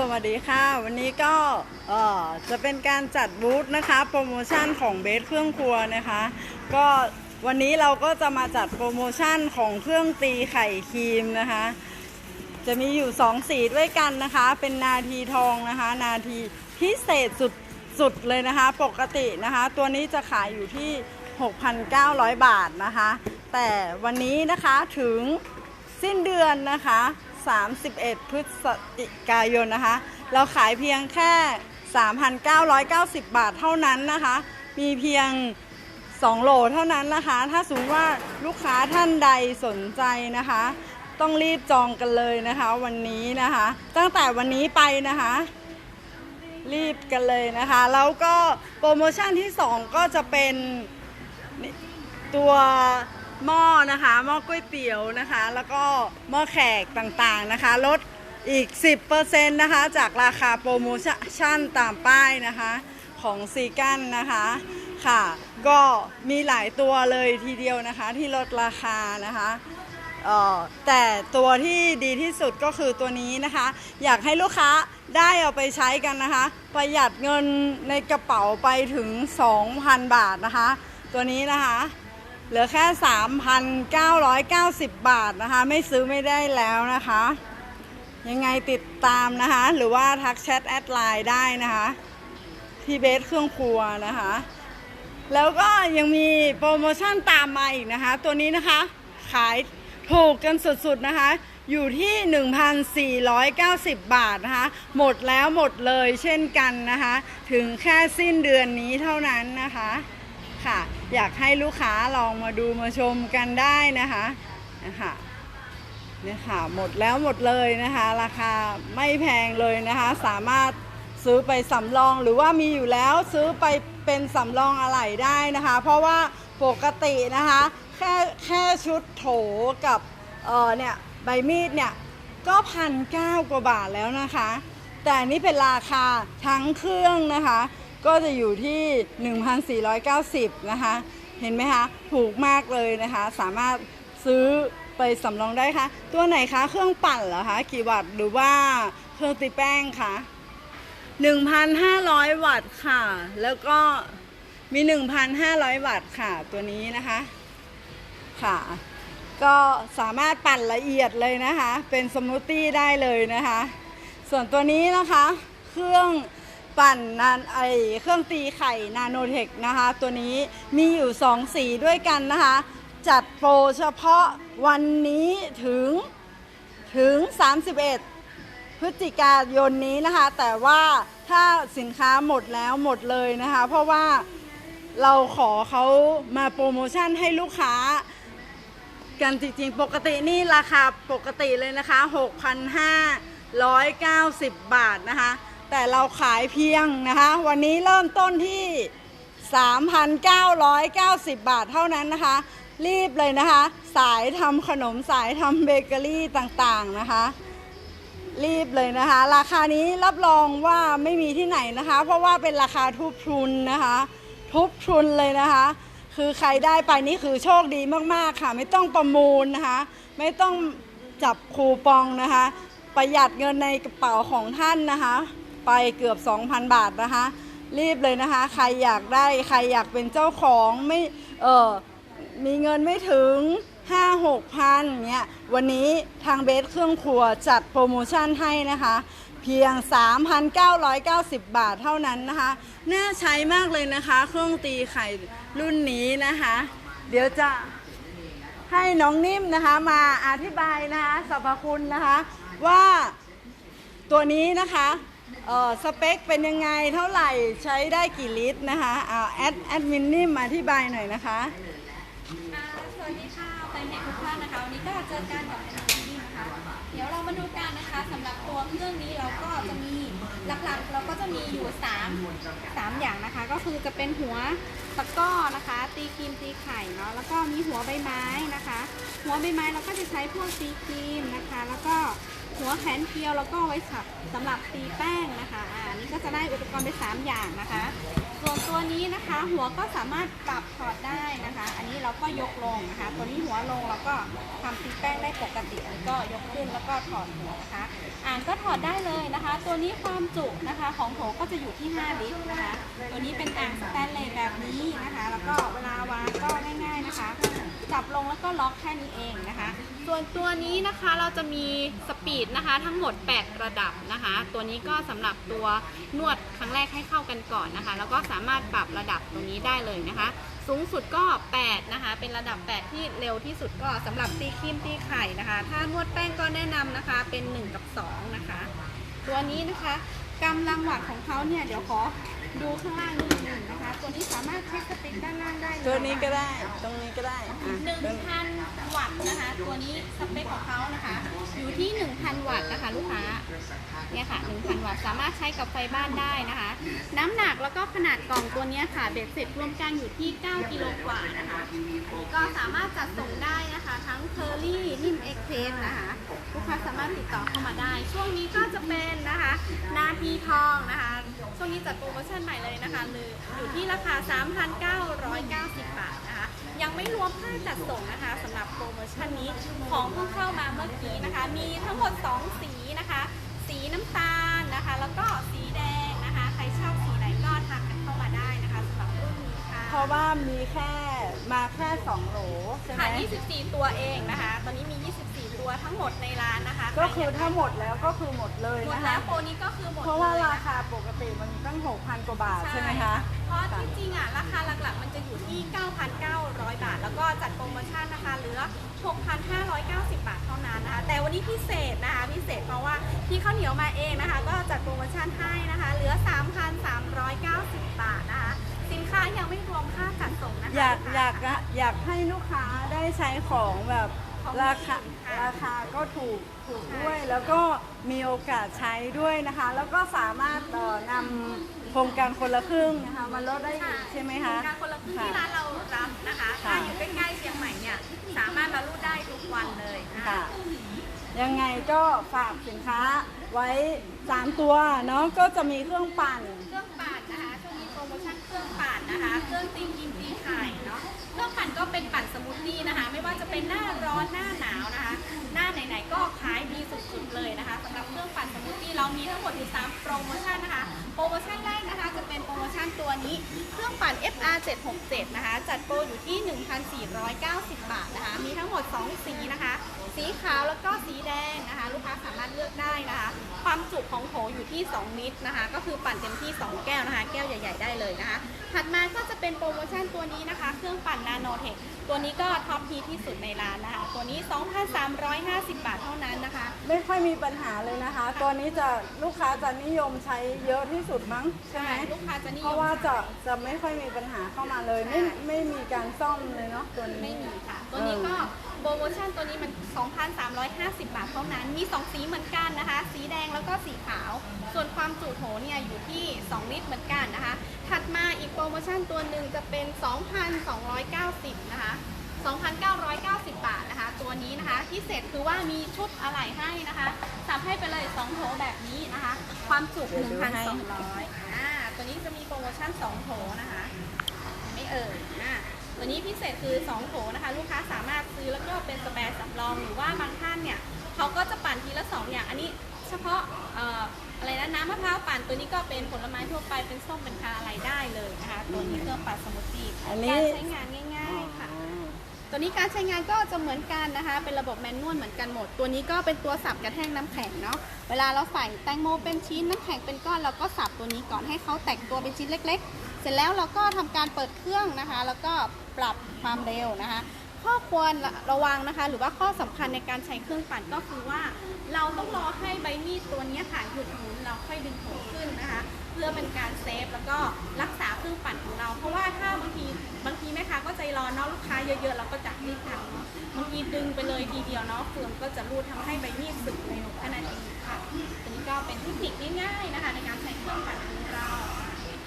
สวัสดีค่ะ วันนี้ก็เอ่อจะเป็นการจัดบูธนะคะ โปรโมชั่นของเบสเครื่องครัวนะคะ ก็วันนี้เราก็จะมาจัดโปรโมชั่นของเครื่องตีไข่ครีมนะคะ จะมีอยู่ 2 สีด้วยกันนะคะ เป็นนาทีทองนะคะ นาทีพิเศษสุดสุดเลยนะคะ ปกตินะคะ ตัวนี้จะขายอยู่ที่ 6,900 บาทนะคะ แต่วันนี้นะคะถึงสิ้นเดือนนะคะ 31 พฤศจิกายนนะคะ เราขายเพียงแค่ 3,990 บาทเท่านั้นนะคะ มีเพียง 2 โหลเท่านั้นนะคะ ถ้าสมมติว่าลูกค้าท่านใดสนใจนะคะ ต้องรีบจองกันเลยนะคะ วันนี้นะคะ ตั้งแต่วันนี้ไปนะคะ รีบกันเลยนะคะ แล้วก็โปรโมชั่นที่ 2 ก็จะเป็นตัว หม้อนะคะหม้อก๋วยเตี๋ยวนะคะ แล้วก็หม้อแขกต่างๆนะคะ ลดอีก 10%นะคะ จากราคาโปรโมชั่นตามป้ายนะคะของซีกันนะคะค่ะ ก็มีหลายตัวเลยทีเดียวนะคะที่ลดราคานะคะแต่ตัวที่ดีที่สุดก็คือตัวนี้นะคะ อยากให้ลูกค้าได้เอาไปใช้กันนะคะ ประหยัดเงินในกระเป๋าไปถึง 2,000 บาทนะคะ ตัวนี้นะคะ เหลือแค่ 3,990 บาทนะคะ ไม่ซื้อไม่ได้แล้วนะคะ ยังไงติดตามนะคะ หรือว่าทักแชทแอดไลน์ได้นะคะ ที่เบสเครื่องครัวนะคะ แล้วก็ยังมีโปรโมชั่นตามมาอีกนะคะ ตัวนี้นะคะขายถูกกันสุดๆนะคะ อยู่ที่ 1,490 บาทนะคะ หมดแล้วหมดเลยเช่นกันนะคะ ถึงแค่สิ้นเดือนนี้เท่านั้นนะคะค่ะ อยากให้ลูกค้าลองมาดูมาชมกันได้นะคะนะคะเนี่ยค่ะหมดแล้วหมดเลยนะคะ ราคาไม่แพงเลยนะคะ สามารถซื้อไปสำรองหรือว่ามีอยู่แล้วซื้อไปเป็นสำรองอะไหล่ได้นะคะ เพราะว่าปกตินะคะ แค่แค่ชุดโถกับเออเนี่ยใบมีดเนี่ยก็พันเก้ากว่าบาทแล้วนะคะ แต่นนี้เป็นราคาทั้งเครื่องนะคะ ก็จะอยู่ที่ 1,490 นะคะ เห็นไหมคะ ถูกมากเลยนะคะ สามารถซื้อไปสำรองได้ค่ะ ตัวไหนคะ เครื่องปั่นเหรอคะ กี่วัตต์หรือว่าเครื่องตีแป้งคะ1,500 วัตต์ค่ะ แล้วก็มี 1,500 วัตต์ค่ะ ตัวนี้นะคะ ค่ะ ก็สามารถปั่นละเอียดเลยนะคะ เป็นสมูทตี้ได้เลยนะคะ ส่วนตัวนี้นะคะ เครื่อง ปั่นนานไอเครื่องตีไข่นาโนเทคนะคะ ตัวนี้มีอยู่ 2 สีด้วยกันนะคะ จัดโปรเฉพาะวันนี้ถึงถึง 31 พฤศจิกายนนี้นะคะ แต่ว่าถ้าสินค้าหมดแล้วหมดเลยนะคะ เพราะว่าเราขอเขามาโปรโมชั่นให้ลูกค้ากันจริงๆ ปกตินี่ราคาปกติเลยนะคะ 6,590 บาทนะคะ แต่เราขายเพียงนะคะ วันนี้เริ่มต้นที่ 3,990 บาทเท่านั้นนะคะ รีบเลยนะคะ สายทำขนมสายทำเบเกอรี่ต่างๆนะคะ รีบเลยนะคะ ราคานี้รับรองว่าไม่มีที่ไหนนะคะ เพราะว่าเป็นราคาทุบทุนนะคะ ทุบทุนเลยนะคะ คือใครได้ไปนี่คือโชคดีมากๆค่ะ ไม่ต้องประมูลนะคะ ไม่ต้องจับคูปองนะคะ ประหยัดเงินในกระเป๋าของท่านนะคะ ไปเกือบ 2,000 บาทนะคะ รีบเลยนะคะ ใครอยากได้ใครอยากเป็นเจ้าของไม่เออมีเงินไม่ถึง 5 6พันเนี่ยวันนี้ทางเบสเครื่องครัวจัดโปรโมชั่นให้นะคะ เพียง 3,990 บาทเท่านั้นนะคะ น่าใช้มากเลยนะคะ เครื่องตีไข่รุ่นนี้นะคะ เดี๋ยวจะให้น้องนิ่มนะคะมาอธิบายนะคะสรรพคุณนะคะว่าตัวนี้นะคะ เออสเปคเป็นยังไงเท่าไหร่ใช้ได้กี่ลิตรนะคะเอาแอดแอดมินนิ่มมาอธิบายหน่อยนะคะค่ะสวัสดีค่ะแฟนเพจทุกท่านนะคะ วันนี้ก็เจอกันกับทางนี้นะคะ เดี๋ยวเรามาดูกันนะคะสำหรับตัวเครื่องนี้เราก็จะมีหลักๆ เราก็จะมีอยู่3 3อย่างนะคะ ก็คือจะเป็นหัวตะกร้อนะคะ ตีครีมตีไข่เนาะ แล้วก็มีหัวใบไม้นะคะ หัวใบไม้เราก็จะใช้พวกตีครีมนะคะ แล้วก็ หัวแขนเกลียวแล้วก็ไว้สับสำหรับตีแป้งนะคะอ่าอันนี้ก็จะได้อุปกรณ์ไปสามอย่างนะคะ ส่วนตัวนี้นะคะ หัวก็สามารถปรับถอดได้นะคะ อันนี้เราก็ยกลงนะคะ ตัวนี้หัวลงเราก็ทำตีแป้งได้ปกติอันนี้ก็ยกขึ้นแล้วก็ถอดหัวนะคะ อ่านก็ถอดได้เลยนะคะ ตัวนี้ความจุนะคะของโถก็จะอยู่ที่ 5 ลิตรนะคะ ตัวนี้เป็นอ่างสแตนเลสแบบนี้นะคะ แล้วก็เวลาวางก็ง่าย ๆนะคะ จับลงแล้วก็ล็อกแค่นี้เองนะคะ ส่วนตัวนี้นะคะเราจะมีสปีดนะคะทั้งหมด 8 ระดับนะคะ ตัวนี้ก็สำหรับตัวนวดครั้งแรกให้เข้ากันก่อนนะคะ แล้วก็สามารถปรับระดับตรงนี้ได้เลยนะคะ สูงสุดก็ 8 นะคะ เป็นระดับ 8 ที่เร็วที่สุดก็สำหรับตีครีมตีไข่นะคะ ถ้านวดแป้งก็แนะนำนะคะเป็น 1 กับ 2 นะคะ ตัวนี้นะคะกำลังหวัดของเขาเนี่ยเดี๋ยวขอดูข้างล่างนิด ตัวนี้สามารถเช็คสติ๊กด้านล่างได้เลยตัวนี้ก็ได้ ตรงนี้ก็ได้อะหนึ่งพันวัตต์นะคะ ตัวนี้สเปคของเขานะคะ อยู่ที่ 1,000 วัตต์นะคะ ลูกค้า เนี่ยค่ะ 1,000 วัตต์ สามารถใช้กับไฟบ้านได้นะคะ น้ำหนักแล้วก็ขนาดกล่องตัวเนี้ยค่ะ เบ็ดเสร็จรวมกันอยู่ที่ 9 กิโลกว่านะคะ ก็สามารถจัดส่งได้นะคะ ทั้งเคอรี่นิ่มเอ็กเพสนะคะ ลูกค้าสามารถติดต่อเข้ามาได้ ช่วงนี้ก็จะเป็นนะคะ นาทีทองนะคะ ที่จัดโปรโมชั่นใหม่เลยนะคะหรืออยู่ที่ราคา 3,990 บาทนะคะ ยังไม่รวมค่าจัดส่งนะคะสำหรับโปรโมชั่นนี้ของเพิ่งเข้ามาเมื่อกี้นะคะ มีทั้งหมด 2 สีนะคะ สีน้ำตาลนะคะ แล้วก็สี ราะว่ามีแค่มาแค่2โหลใช่ไหมค่ะ 24 ตัวเองนะคะ ตอนนี้มี 24 ตัวทั้งหมดในร้านนะคะก็คือถ้าหมดแล้วก็คือหมดเลยหมดนะแล้คะ วโปรนี้ก็คือหมดเพราะว่าลยรานะคะคาปกติมันตั้ง6,000กว่าบาทใช่ไหมคะ เพราะที่จริงอะราคาหลักๆ มันจะอยู่ที่ 9,900 บาท แล้วก็จัดโปรโมชั่นนะคะเหลือ 6,590 บาทเท่านั้นนะคะ แต่วันนี้พิเศษนะคะ พิเศษเพราะว่าพี่ข้าวเหนียวมาเองนะคะ ก็จัดโปรโมชั่นให้นะคะ เหลือ 3,390 บาทนะคะ สินค้ายังไม่รวมค่าจัดส่งนะคะอยากลูอยากค้อะอยากให้ลูกค้าได้ใช้ของแบบของราคาดีค่ะราคาก็ถูกถูกใช่ด้วยแล้วก็มีโอกาสใช้ด้วยนะคะ แล้วก็สามารถเอ่อนำโครงการคนละครึ่งนะคะมาลดได้อีกใช่ไหมคะการคนละครึ่งที่ร้านเรารับนะคะค่ะถ้าอยู่ใกล้ๆเชียงใหม่เนี่ยสามารถมารูดได้ทุกวันเลยนะคะค่ะยังไงก็ฝากสินค้าไว้ 3 ตัวเนาะก็จะมีเครื่องปั่นเครื่องปั่น รื่องตีกินตีไข่เนาะเครื่องปั่นก็เป็นปั่นสมูทตี้นะคะ ไม่ว่าจะเป็นหน้าร้อนหน้าหนาวนะคะ หน้าไหนๆก็ขายดีสุดๆเลยนะคะสำหรับเครื่องปั่นสมูทตี้เรามีทั้งหมดอยู่3โปรโมชั่นนะคะ โปรโมชั่นแรกนะคะ จะเป็นโปรโมชั่นตัวนี้ เครื่องปั่น F FR 767 นะคะ จัดโปรอยู่ที่ 1,490 บาทนะคะ มีทั้งหมด 2 สีนะคะ สีขาวแล้วก็สีแดงนะคะ ลูกค้าสามารถเลือกได้นะคะ ความจุของโถอยู่ที่ 2 ลิตรนะคะ ก็คือปั่นเต็มที่ 2 แก้วนะคะ แก้วใหญ่ ๆ ได้เลยนะคะ ถัดมาก็จะเป็นโปรโมชั่นตัวนี้นะคะ เครื่องปั่นนาโนเทค ตัวนี้ก็ท็อปฮีทที่สุดในร้านนะคะ ตัวนี้ 2,350 บาทเท่านั้นนะคะ ไม่ค่อยมีปัญหาเลยนะคะ ตัวนี้จะลูกค้าจะนิยมใช้เยอะที่สุดมั้งใช่ไหมลูกค้าจะนิยมเพราะว่าจะจะไม่ค่อยมีปัญหาเข้ามาเลยไม่ไม่มีการซ่อมเลยเนาะตัวนี้ ไม่มีค่ะ ตัวนี้ก็โปรโมชั่นตัวนี้มัน 2,350 บาทเท่านั้น มี 2 สีเหมือนกันนะคะ สีแดงแล้วก็สีขาว ส่วนความจุโถเนี่ยอยู่ที่ 2 ลิตรเหมือนกันนะคะ ถัดมาอีกโปรโมชั่นตัวหนึ่งจะเป็น 2,290 นะคะ 2,990 บาทนะคะ ตัวนี้นะคะพิเศษคือว่ามีชุดอะไหล่ให้นะคะสับให้ไปเลย 2 โถแบบนี้นะคะ ความจุเดี๋ยวดูให้1,200อ่าตัวนี้จะมีโปรโมชั่น 2 โถนะคะไม่ เอ่ยอะตัวนี้พิเศษคือ2โถนะคะ ลูกค้าสามารถซื้อแล้วก็เป็นสแปร์สำรองหรือว่าบางท่านเนี่ยเขาก็จะปั่นทีละ 2 อย่าง อันนี้เฉพาะอออะไรนะน้ำมะพร้าวปั่นตัวนี้ก็เป็นผลไม้ทั่วไปเป็นส้มเป็นคาอะไรได้เลยนะคะตัวนี้เครื่องปั่นสมูทตี้การใช้งานง่ายๆค่ะตัวนี้การใช้งานก็จะเหมือนกันนะคะ เป็นระบบแมนนวลเหมือนกันหมด ตัวนี้ก็เป็นตัวสับกระแทกน้ำแข็งเนาะ เวลาเราใส่แตงโมเป็นชิ้นน้ำแข็งเป็นก้อนเราก็สับตัวนี้ก่อนให้เขาแตกตัวเป็นชิ้นเล็ก ร็จแล้วเราก็ทำการเปิดเครื่องนะคะ แล้วก็ปรับความเร็วนะคะ ข้อควรระวังนะคะ หรือว่าข้อสำคัญในการใช้เครื่องปั่นก็คือว่า เราต้องรอให้ใบมีดตัวนี้ค่ะหยุดหมุนเราค่อยดึงหัวขึ้นนะคะ เพื่อเป็นการเซฟแล้วก็รักษาเครื่องปั่นของเรา เพราะว่าถ้าบางทีบางทีแม่ค้าก็ใจร้อนเนาะลูกค้าเยอะๆเราก็จะรีบทำเนาะบางทีดึงไปเลยทีเดียวเนาะเฟืองก็จะรูดทำให้ใบมีดสึกเร็วแค่นั้นเองค่ะตัวนี้ก็เป็นเทคนิคง่ายๆนะคะในการใช้เครื่องปั่นของเรา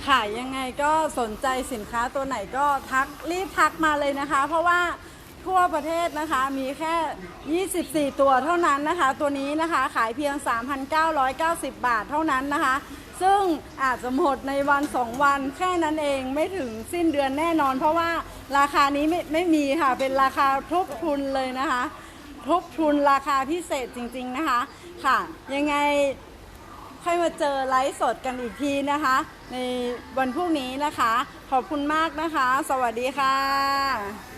ค่ะยังไงก็สนใจสินค้าตัวไหนก็ทักรีบทักมาเลยนะคะ เพราะว่าทั่วประเทศนะคะมีแค่ 24 ตัวเท่านั้นนะคะ ตัวนี้นะคะขายเพียง 3,990 บาทเท่านั้นนะคะ ซึ่งอาจจะหมดในวัน 2 วันแค่นั้นเองไม่ถึงสิ้นเดือนแน่นอน เพราะว่าราคานี้ไม่ไม่มีค่ะเป็นราคาทุบทุนเลยนะคะ ทุบทุนราคาพิเศษจริงๆนะคะ ค่ะ ยังไงค่อยมาเจอไลฟ์สดกันอีกทีนะคะ ในวันพรุ่งนี้นะคะ ขอบคุณมากนะคะ สวัสดีค่ะ